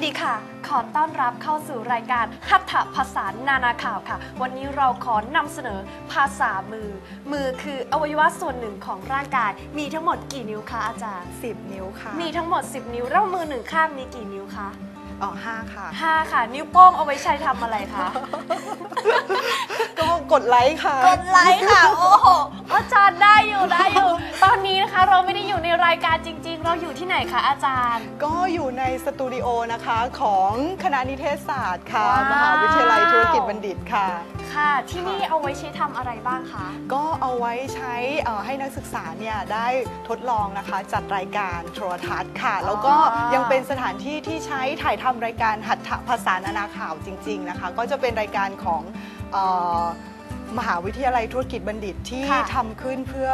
วัสดีค่ะ ขอต้อนรับเข้าสู่รายการหัตถภาษานานาข่าวค่ะ วันนี้เราขอนำเสนอภาษามือ มือคืออวัยวะส่วนหนึ่งของร่างกาย มีทั้งหมดกี่นิ้วคะอาจารย์ 10 นิ้วค่ะ มีทั้งหมด 10 นิ้ว แล้วมือหนึ่งข้างมีกี่นิ้วคะ อ๋อห้าค่ะห้าค่ะ นิ้วโป้งเอาไว้ใช้ทำอะไรคะ ก็กดไลค์ค่ะ กดไลค์ค่ะ โอ้โห อาจารย์ได้อยู่ได้อยู่ ตอนนี้นะคะเราไม่ได้อยู่ในรายการจริง ๆ เราอยู่ที่ไหนคะอาจารย์ ก็อยู่ในสตูดิโอนะคะของคณะนิเทศศาสตร์ค่ะ ว้าว มหาวิทยาลัยธุรกิจบัณฑิตค่ะ ค่ะ ที่นี่เอาไว้ใช้ทำอะไรบ้างคะ ก็เอาไว้ใช้เอ่อให้นักศึกษาเนี่ยได้ทดลองนะคะ จัดรายการโทรทัศน์ค่ะ แล้วก็อ๋อยังเป็นสถานที่ที่ใช้ถ่ายทำรายการหัตถภาษานานาข่าวจริง ๆนะคะ ก็จะเป็นรายการของเอ่อ มหาวิทยาลัยธุรกิจบัณฑิตที่ค่ะทำขึ้นเพื่อ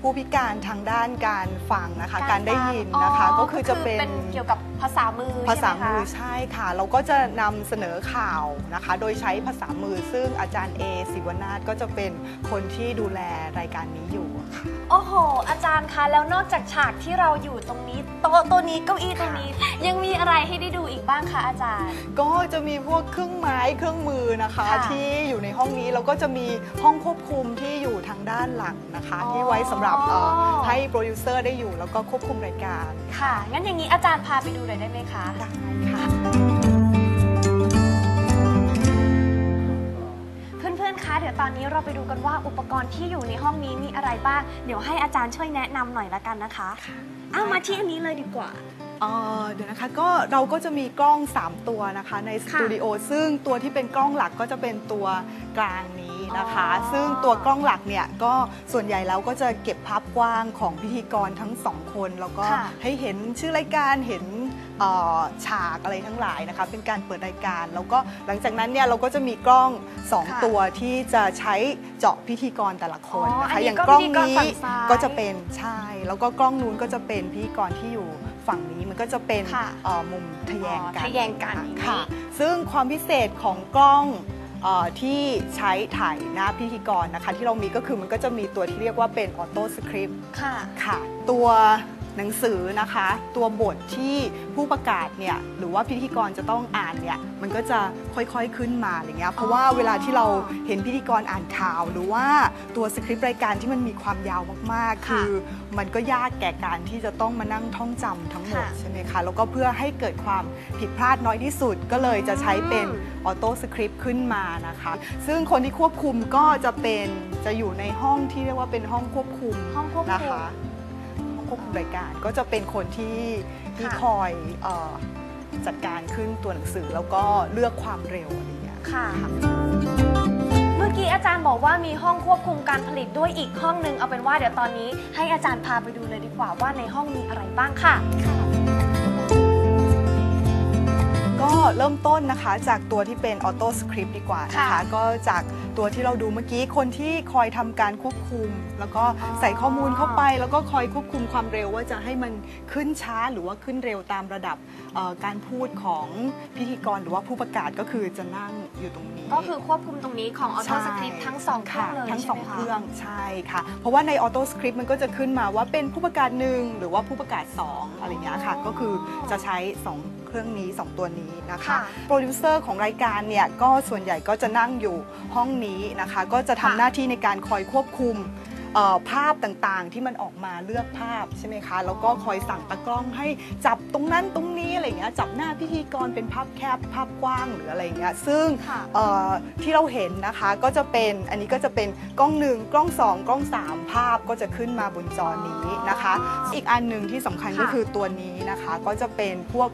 ผู้พิการทางด้านการฟังนะคะ การได้ยินฟังนะคะอ๋อก็คือจะเป็นเกี่ยวกับภาษามือภาษาใช่ไหมือคะ ใช่ค่ะ เราก็จะนำเสนอข่าวนะคะ โดยใช้ภาษามือซึ่งอาจารย์เอศิวนาถก็จะเป็นคนที่ดูแลรายการนี้อยู่ค่ะ โอ้โห อาจารย์คะ แล้วนอกจากฉากที่เราอยู่ตรงนี้ โต๊ะตัวนี้เก้าอี้ตรงนี้ ยังมีอะไรให้ได้ดูอีกบ้างคะอาจารย์ ก็จะมีพวกเครื่องไม้เครื่องมือนะคะ ค่ะที่อยู่ในห้องนี้แล้วก็จะมีห้องควบคุมที่อยู่ทางด้านหลังนะคะอ๋อที่ไว้สำหรับเอ่อให้โปรดิวเซอร์ได้อยู่แล้วก็ควบคุมรายการ ค่ะ งั้นอย่างนี้อาจารย์พาไปดูหน่อยได้ไหมคะ ได้ค่ะ เพื่อนๆ คะ เดี๋ยวตอนนี้เราไปดูกันว่าอุปกรณ์ที่อยู่ในห้องนี้มีอะไรบ้าง เดี๋ยวให้อาจารย์ช่วยแนะนำหน่อยละกันนะคะอ้าวมาที่อันนี้เลยดีกว่า เอ่อเดี๋ยวนะคะก็เราก็จะมีกล้อง 3 ตัวนะคะในสค่ะตูดิโอซึ่งตัวที่เป็นกล้องหลักก็จะเป็นตัวกลางนี้ นะคะอ๋อซึ่งตัวกล้องหลักเนี่ยก็ส่วนใหญ่แล้วก็จะเก็บภาพกว้างของพิธีกรทั้งสองคน แล้วก็ค่ะให้เห็นชื่อรายการเห็นเอ่อฉากอะไรทั้งหลายนะคะเป็นการเปิดรายการ แล้วก็หลังจากนั้นเนี่ยเราก็จะมีกล้องค่ะ2ตัวที่จะใช้เจาะพิธีกรแต่ละคนอ๋อนะอันคะนี้อย่างก็กล้องพิธีกรนี้ฝั่งซ้ายก็จะเป็นใช่ แล้วก็กล้องนู้นก็จะเป็นพิธีกรที่อยู่ฝั่งนี้มันก็จะเป็นค่ะ เอ่อมุมทะแยงกันอ๋อทะแยงกันอย่างนี้ ค่ะ ซึ่งความพิเศษของกล้องเออ ที่ใช้ถ่ายหน้าพิธีกรนะคะ ที่เรามีก็คือมันก็จะมีตัวที่เรียกว่าเป็นออโต้สคริปต์ค่ะค่ะตัว หนังสือนะคะ ตัวบทที่ผู้ประกาศเนี่ยหรือว่าพิธีกรจะต้องอ่านเนี่ยมันก็จะค่อยๆขึ้นมาอะไรเงี้ยเพราะว่าอ๋อเวลาที่เราเห็นพิธีกรอ่านข่าว หรือว่าตัวสคริปต์รายการที่มันมีความยาวมากๆค่ะคือมันก็ยากแก่การที่จะต้องมานั่งท่องจำทั้งหมดค่ะใช่ไหมคะแล้วก็เพื่อให้เกิดความผิดพลาดน้อยที่สุดก็เลยจะใช้เป็นอืมออโต้สคริปต์ขึ้นมานะคะ ซึ่งคนที่ควบคุมก็จะเป็นจะอยู่ในห้องที่เรียกว่าเป็นห้องควบคุมห้องควบนะคุมคะห้อง ควบคุมรายการ ก็จะเป็นคนที่ที่ค่ะคอยเออจัดการขึ้นตัวหนังสือแล้วก็เลือกความเร็วอะไรอย่างเงี้ยค่ะ เมื่อกี้อาจารย์บอกว่ามีห้องควบคุมการผลิตด้วยอีกห้องหนึ่งเอาเป็นว่าเดี๋ยวตอนนี้ให้อาจารย์พาไปดูเลยดีกว่าว่าในห้องมีอะไรบ้างค่ะ เริ่มต้นนะคะ จากตัวที่เป็นออโต้สคริปต์ดีกว่านะคะ ค่ะก็จากตัวที่เราดูเมื่อกี้คนที่คอยทำการควบคุม แล้วก็อ๋อ ใส่ข้อมูลเข้าไป แล้วก็คอยควบคุมความเร็วว่าจะให้มันขึ้นช้าหรือว่าขึ้นเร็วตามระดับเอ่อการพูดของพิธีกรหรือว่าผู้ประกาศก็คือจะนั่งอยู่ตรงนี้ ก็คือควบคุมตรงนี้ของออโต้สคริปต์ใช่ทั้งสองเครื่องเลยค่ะทั้งสองใช่ไหมเคคะ รื่องใช่ค่ะ เพราะว่าในออโต้สคริปต์มันก็จะขึ้นมาว่าเป็นผู้ประกาศหนึ่งหรือว่าผู้ประกาศสองอะไรอย่างเงี้ยค่ะ ก็คือจะใช้สอง เครื่องนี้สองตัวนี้นะคะค่ะโปรดิวเซอร์ของรายการเนี่ยก็ส่วนใหญ่ก็จะนั่งอยู่ห้องนี้นะคะ ก็จะทำค่ะหน้าที่ในการคอยควบคุมเอ่อ ภาพต่างๆ ที่มันออกมาเลือกภาพใช่ไหมคะ แล้วก็คอยสั่งตากล้องให้จับตรงนั้นตรงนี้อะไรอย่างเงี้ยจับหน้าพิธีกรเป็นภาพแคบภาพกว้างหรืออะไรอย่างเงี้ยซึ่งค่ะเอ่อที่เราเห็นนะคะก็จะเป็นอันนี้ก็จะเป็นกล้องหนึ่งกล้องสองกล้องสามภาพก็จะขึ้นมาบนจอนี้นะคะอ๋ออีอีกอันหนึ่งที่สำคัญค่ะก็คือตัวนี้นะคะก็จะเป็นพวก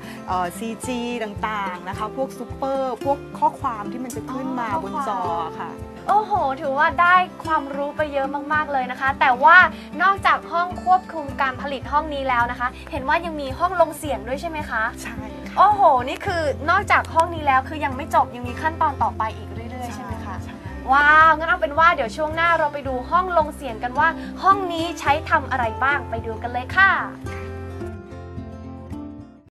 ซีจีต่างๆนะคะพวกซูเปอร์พวกข้อความที่มันจะขึ้นมาอ๋อบนข้อความจอค่ะโอ้โห ถือว่าได้ความรู้ไปเยอะมากๆเลยนะคะ แต่ว่านอกจากห้องควบคุมการผลิตห้องนี้แล้วนะคะ เห็นว่ายังมีห้องลงเสียงด้วยใช่ไหมคะ ใช่ค่ะโอ้โห นี่คือนอกจากห้องนี้แล้วคือยังไม่จบยังมีขั้นตอนต่อไปอีกเรื่อยๆใช่ไหมคะใช่ว้าวงั้นเอาเป็นว่าเดี๋ยวช่วงหน้าเราไปดูห้องลงเสียงกันว่า ห้องนี้ใช้ทำอะไรบ้างไปดูกันเลยค่ะค่ะ